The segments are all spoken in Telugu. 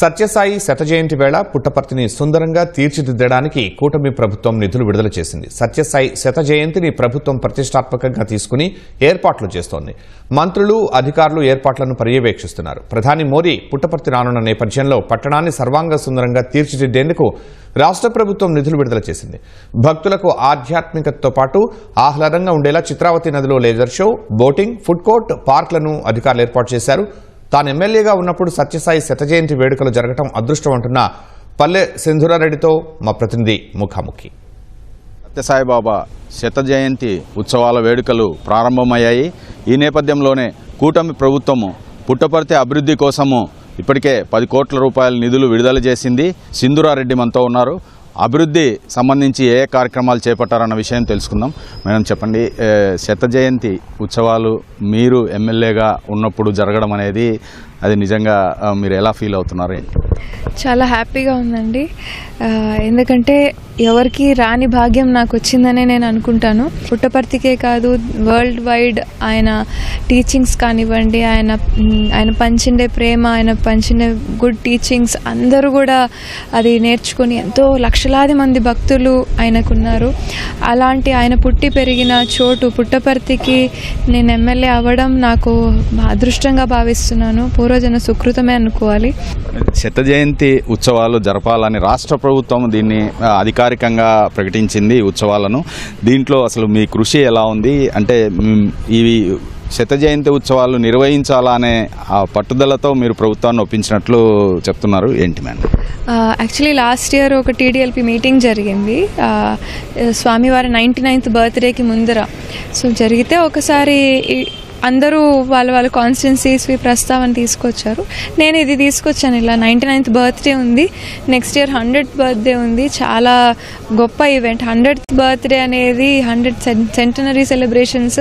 సత్యసాయి శతజయంతి వేళ పుట్టపర్తిని సుందరంగా తీర్చిదిద్దడానికి కూటమి ప్రభుత్వం నిధులు విడుదల చేసింది. సత్యసాయి శతజయంతిని ప్రభుత్వం ప్రతిష్టాత్మకంగా తీసుకుని ఏర్పాట్లు చేస్తోంది. మంత్రులు అధికారులు ఏర్పాట్లను పర్యవేక్షిస్తున్నారు. ప్రధాని మోదీ పుట్టపర్తి రానున్న నేపథ్యంలో పట్టణాన్ని సర్వాంగ సుందరంగా తీర్చిదిద్దేందుకు రాష్ట్ర ప్రభుత్వం నిధులు విడుదల చేసింది. భక్తులకు ఆధ్యాత్మికతతో పాటు ఆహ్లాదంగా ఉండేలా చిత్రావతి నదిలో laser show boating food court పార్క్లను అధికారులు ఏర్పాటు చేశారు. తాను ఎమ్మెల్యేగా ఉన్నప్పుడు సత్యసాయి శతజయంతి వేడుకలు జరగటం అదృష్టం అంటున్న పల్లె సింధురారెడ్డితో మా ప్రతినిధి ముఖాముఖి. సత్యసాయిబాబా శత జయంతి ఉత్సవాల వేడుకలు ప్రారంభమయ్యాయి. ఈ నేపథ్యంలోనే కూటమి ప్రభుత్వము పుట్టపర్తి అభివృద్ధి కోసము ఇప్పటికే పది కోట్ల రూపాయల నిధులు విడుదల చేసింది సింధురారెడ్డి మనతో ఉన్నారు. అభివృద్ధి సంబంధించి ఏ కార్యక్రమాలు చేపట్టారన్న విషయం తెలుసుకుందాం. మేడం చెప్పండి శత జయంతి ఉత్సవాలు మీరు ఎమ్మెల్యేగా ఉన్నప్పుడు జరగడం అనేది అది నిజంగా మీరు ఎలా ఫీల్ అవుతున్నారు? చాలా హ్యాపీగా ఉందండి. ఎందుకంటే ఎవరికి రాని భాగ్యం నాకు వచ్చిందనే నేను అనుకుంటాను. పుట్టపర్తికే కాదు వరల్డ్ వైడ్ ఆయన టీచింగ్స్ కానివ్వండి ఆయన ఆయన పంచిండే ప్రేమ ఆయన పంచిండే గుడ్ టీచింగ్స్ అందరూ కూడా అది నేర్చుకుని ఎంతో లక్షలాది మంది భక్తులు ఆయనకున్నారు. అలాంటి ఆయన పుట్టి పెరిగిన చోటు పుట్టపర్తికి నేను ఎమ్మెల్యే అవ్వడం నాకు అదృష్టంగా భావిస్తున్నాను. పూర్వజన సుకృతమే అనుకోవాలి. శత జయంతి ఉత్సవాలు జరపాలని రాష్ట్ర ప్రభుత్వం దీన్ని అధికారికంగా ప్రకటించింది ఉత్సవాలను. దీంట్లో అసలు మీ కృషి ఎలా ఉంది? అంటే ఇవి శత జయంతి ఉత్సవాలు నిర్వహించాలా అనే ఆ పట్టుదలతో మీరు ప్రభుత్వాన్ని ఒప్పించినట్లు చెప్తున్నారు. ఏంటి మేడం? యాక్చువల్లీ లాస్ట్ ఇయర్ ఒక టీడీఎల్పీ మీటింగ్ జరిగింది. స్వామివారి నైంటీ నైన్త్ బర్త్డేకి ముందర. సో జరిగితే ఒకసారి అందరూ వాళ్ళ వాళ్ళ కాన్స్టిట్యున్సీస్వి ప్రస్తావన తీసుకొచ్చారు. నేను ఇది తీసుకొచ్చాను. ఇలా నైంటీ నైన్త్ బర్త్డే ఉంది. నెక్స్ట్ ఇయర్ హండ్రెడ్ బర్త్డే ఉంది. చాలా గొప్ప ఈవెంట్ హండ్రెడ్ బర్త్డే అనేది హండ్రెడ్ సెంటనరీ సెలబ్రేషన్స్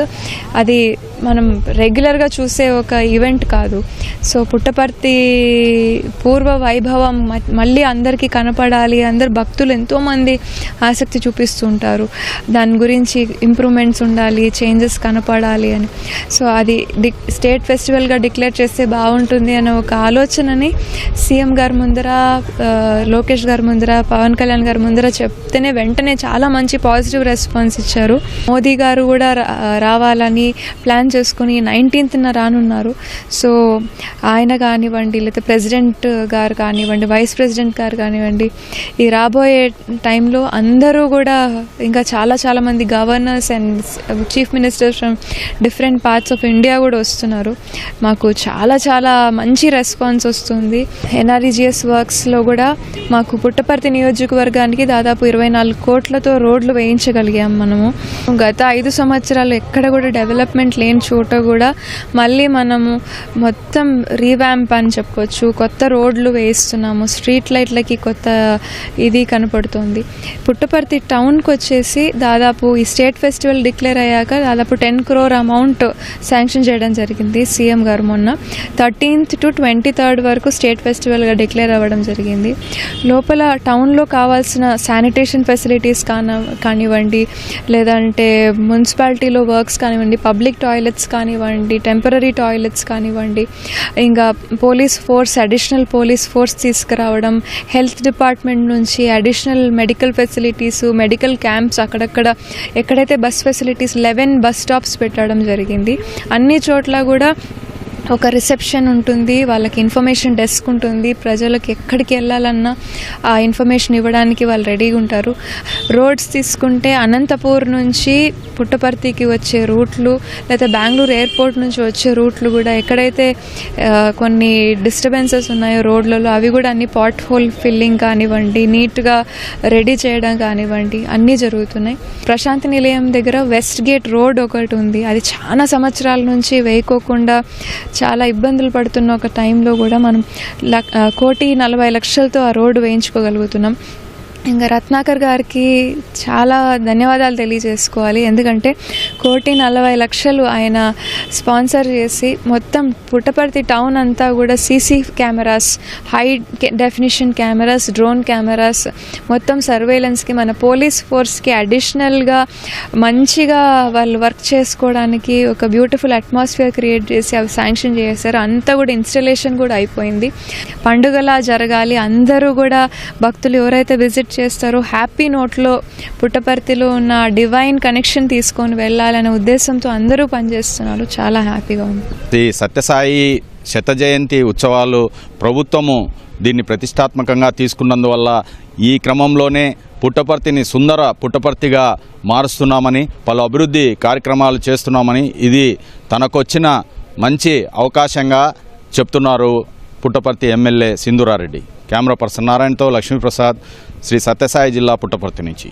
అది మనం రెగ్యులర్గా చూసే ఒక ఈవెంట్ కాదు. సో పుట్టపర్తి పూర్వ వైభవం మ- మళ్ళీ అందరికీ కనపడాలి అందరు భక్తులు ఎంతోమంది ఆసక్తి చూపిస్తుంటారు. దాని గురించి ఇంప్రూవ్మెంట్స్ ఉండాలి చేంజెస్ కనపడాలి అని. సో అది డి స్టేట్ ఫెస్టివల్గా డిక్లేర్ చేస్తే బాగుంటుంది అనే ఒక ఆలోచనని సీఎం గారి ముందర లోకేష్ గారి ముందర పవన్ కళ్యాణ్ గారి ముందర చెప్తేనే వెంటనే చాలా మంచి పాజిటివ్ రెస్పాన్స్ ఇచ్చారు. మోదీ గారు కూడా రా- రావాలని ప్లాన్ చేసుకుని నైన్టీన్త్న రానున్నారు. సో ఆయన కానివ్వండి లేకపోతే ప్రెసిడెంట్ గారు కానివ్వండి వైస్ ప్రెసిడెంట్ గారు కానివ్వండి ఈ రాబోయే టైంలో అందరూ కూడా ఇంకా చాలా చాలామంది governors and chief ministers from different parts of India కూడా వస్తున్నారు. మాకు చాలా చాలా మంచి రెస్పాన్స్ వస్తుంది. ఎన్ఆర్ఈజిఎస్ వర్క్స్లో కూడా మాకు పుట్టపర్తి నియోజకవర్గానికి దాదాపు ఇరవై నాలుగు కోట్లతో రోడ్లు వేయించగలిగాం మనము. గత ఐదు సంవత్సరాలు ఎక్కడ కూడా డెవలప్మెంట్ లేని చోట కూడా మళ్ళీ మనము మొత్తం రీవ్యాంప్ అని చెప్పొచ్చు కొత్త రోడ్లు వేయిస్తున్నాము స్ట్రీట్ లైట్లకి కొత్త ఇది కనపడుతుంది. పుట్టపర్తి టౌన్కి వచ్చేసి దాదాపు ఈ స్టేట్ ఫెస్టివల్ డిక్లేర్ అయ్యాక దాదాపు టెన్ క్రోర్ అమౌంట్ శాంక్షన్ చేయడం జరిగింది సీఎం గారు మొన్న. థర్టీన్త్ టు ట్వంటీ థర్డ్ వరకు స్టేట్ ఫెస్టివల్గా డిక్లేర్ అవ్వడం జరిగింది. లోపల టౌన్లో కావాల్సిన శానిటేషన్ ఫెసిలిటీస్ కాన కానివ్వండి లేదంటే మున్సిపాలిటీలో వర్క్స్ కానివ్వండి పబ్లిక్ టాయిలెట్స్ కానివ్వండి టెంపరీ టాయిలెట్స్ కానివ్వండి ఇంకా police force additional police force తీసుకురావడం హెల్త్ డిపార్ట్మెంట్ నుంచి additional medical facilities medical camps అక్కడక్కడ ఎక్కడైతే bus facilities eleven bus stops పెట్టడం జరిగింది. అన్ని చోట్ల కూడా ఒక రిసెప్షన్ ఉంటుంది వాళ్ళకి ఇన్ఫర్మేషన్ డెస్క్ ఉంటుంది ప్రజలకు ఎక్కడికి వెళ్ళాలన్నా ఆ ఇన్ఫర్మేషన్ ఇవ్వడానికి వాళ్ళు రెడీగా ఉంటారు. రోడ్స్ తీసుకుంటే అనంతపూర్ నుంచి పుట్టపర్తికి వచ్చే రూట్లు లేదా బెంగళూరు ఎయిర్పోర్ట్ నుంచి వచ్చే రూట్లు కూడా ఎక్కడైతే కొన్ని డిస్టర్బెన్సెస్ ఉన్నాయో రోడ్లలో అవి కూడా అన్ని పాట్ హోల్ ఫిల్లింగ్ కానివ్వండి నీట్గా రెడీ చేయడం కానివ్వండి అన్నీ జరుగుతున్నాయి. ప్రశాంతి నిలయం దగ్గర వెస్ట్ గేట్ రోడ్ ఒకటి ఉంది. అది చాలా సంవత్సరాల నుంచి వేయకోకుండా చాలా ఇబ్బందులు పడుతున్న ఒక టైంలో కూడా మనం లక్- కోటి నలభై లక్షలతో ఆ రోడ్డు వేయించుకోగలుగుతున్నాం. ఇంకా రత్నాకర్ గారికి చాలా ధన్యవాదాలు తెలియజేసుకోవాలి. ఎందుకంటే కోటి నలభై లక్షలు ఆయన స్పాన్సర్ చేసి మొత్తం పుట్టపర్తి టౌన్ అంతా కూడా CC cameras high definition cameras drone cameras మొత్తం సర్వేలెన్స్కి మన పోలీస్ ఫోర్స్కి అడిషనల్గా మంచిగా వాళ్ళు వర్క్ చేసుకోవడానికి ఒక బ్యూటిఫుల్ అట్మాస్ఫియర్ క్రియేట్ చేసి అవి శాంక్షన్ చేశారు. అంతా కూడా ఇన్స్టలేషన్ కూడా అయిపోయింది. పండుగలా జరగాలి. అందరూ కూడా భక్తులు ఎవరైతే విజిట్ చేస్తారు. హ్యాపీ నోట్లో పుట్టపర్తిలో ఉన్న డివైన్ కనెక్షన్ తీసుకొని వెళ్ళాలనే ఉద్దేశంతో అందరూ పనిచేస్తున్నారు. చాలా హ్యాపీగా ఉంది. ఈ సత్యసాయి శత జయంతి ఉత్సవాలు ప్రభుత్వము దీన్ని ప్రతిష్టాత్మకంగా తీసుకున్నందువల్ల ఈ క్రమంలోనే పుట్టపర్తిని సుందర పుట్టపర్తిగా మారుస్తున్నామని పలు అభివృద్ధి కార్యక్రమాలు చేస్తున్నామని ఇది తనకొచ్చిన మంచి అవకాశంగా చెప్తున్నారు Puttaparthi MLA Sindhura Reddy. Camera person నారాయణతో Lakshmi Prasad Shri Sathya Sai జిల్లా పుట్టపర్తి నుంచి